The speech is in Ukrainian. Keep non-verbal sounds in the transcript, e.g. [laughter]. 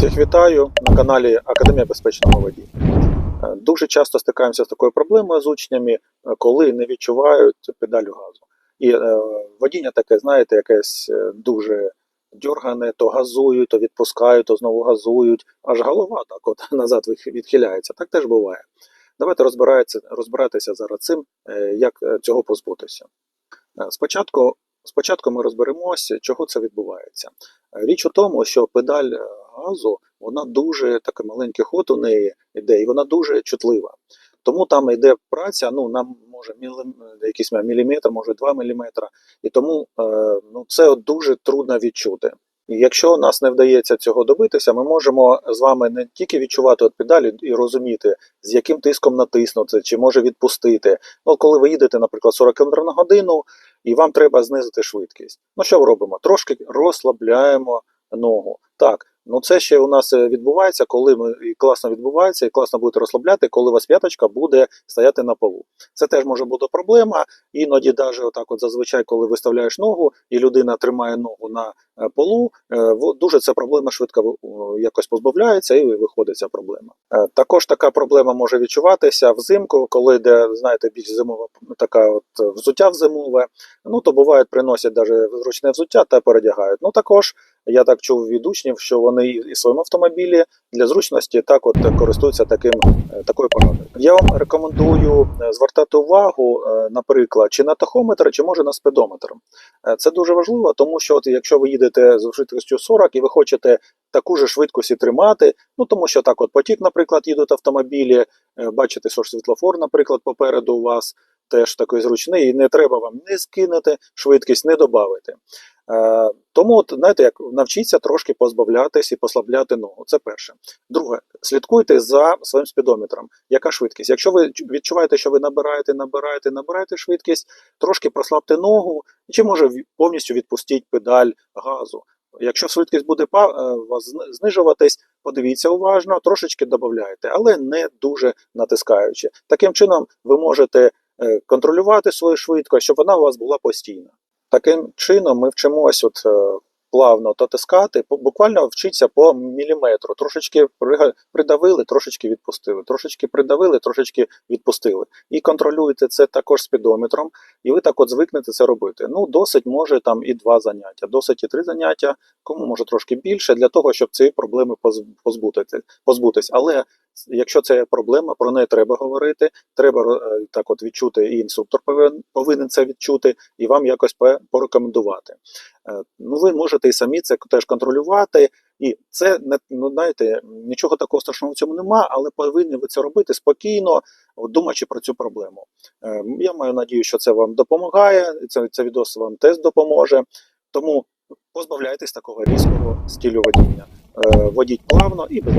Всіх вітаю на каналі Академія безпечного водія. Е, Дуже часто стикаємося з такою проблемою з учнями, е, коли не відчувають педалю газу. І е, водіння таке, знаєте, якесь дуже дьоргане, то газують, то відпускають, то знову газують, аж голова так от [laughs] назад відхиляється. Так теж буває. Давайте розбиратися, зараз цим, як цього позбутися. Спочатку, спочатку ми розберемося, чого це відбувається. Річ у тому, що педаль газу вона дуже такий маленький ход у неї йде, і вона дуже чутлива. Тому там йде праця, ну нам може мілим, якийсь міліметр, може 2 міліметра, і тому е, ну, це дуже трудно відчути. І якщо нас не вдається цього добитися, ми можемо з вами не тільки відчувати от педалі і розуміти, з яким тиском натиснути, чи може відпустити. Ну, коли ви їдете, наприклад, 40 км на годину, і вам треба знизити швидкість. Ну що робимо? Трошки розслабляємо ногу. Так, ну це ще у нас е, відбувається, коли ми і класно відбувається, і класно будете розслабляти, коли у вас п'яточка буде стояти на полу. Це теж може бути проблема. Іноді, навіть отак, от зазвичай, коли виставляєш ногу, і людина тримає ногу на е, полу, е, дуже ця проблема швидко ви- якось позбавляється, і виходить ця проблема. Також така проблема може відчуватися взимку, коли де знаєте більш зимова така от взуття в зимове. Ну то бувають, приносять навіть зручне взуття та передягають. Ну також я так чув від учнів, що вони і в своєму автомобілі для зручності так от користуються таким е, такою порадою. Я вам рекомендую е, звертати увагу, е, наприклад, чи на тахометр, чи може на спидометр. Е, Це дуже важливо, тому що от якщо ви їдете з швидкістю 40 і ви хочете таку ж швидкість і тримати, ну тому що так, от потік, наприклад, їдуть автомобілі, бачите, що ж світлофор, наприклад, попереду у вас теж такий зручний, і не треба вам не скинути швидкість, не додати. Е, тому, от, знаєте, як навчіться трошки позбавлятись і послабляти ногу. Це перше. Друге, слідкуйте за своїм спідометром. Яка швидкість? Якщо ви відчуваєте, що ви набираєте, набираєте, набираєте швидкість, трошки прослабте ногу, чи може повністю відпустіть педаль газу. Якщо швидкість буде е, знижуватись, подивіться уважно, трошечки додавайте, але не дуже натискаючи. Таким чином, ви можете е, контролювати свою швидкість, щоб вона у вас була постійна. Таким чином ми вчимось от, е, плавно дотискати, буквально вчиться по міліметру. Трошечки придавили, трошечки відпустили, трошечки придавили, трошечки відпустили. І контролюєте це також спідометром, і ви так от звикнете це робити. Ну, досить може там і два заняття, досить і три заняття, кому може трошки більше, для того, щоб цієї проблеми поз- позбутити, позбутись. Але якщо це проблема, про неї треба говорити, треба е, так от відчути, і інструктор повинен, повинен це відчути, і вам якось порекомендувати. Е, Ну, ви можете і самі це теж контролювати, і це не ну, знаєте, нічого такого страшного в цьому нема, але повинні ви це робити спокійно, думаючи про цю проблему. Е, Я маю надію, що це вам допомагає. Це, це відео вам теж допоможе. Тому позбавляйтесь такого різкого стилю водіння. Водіть плавно і без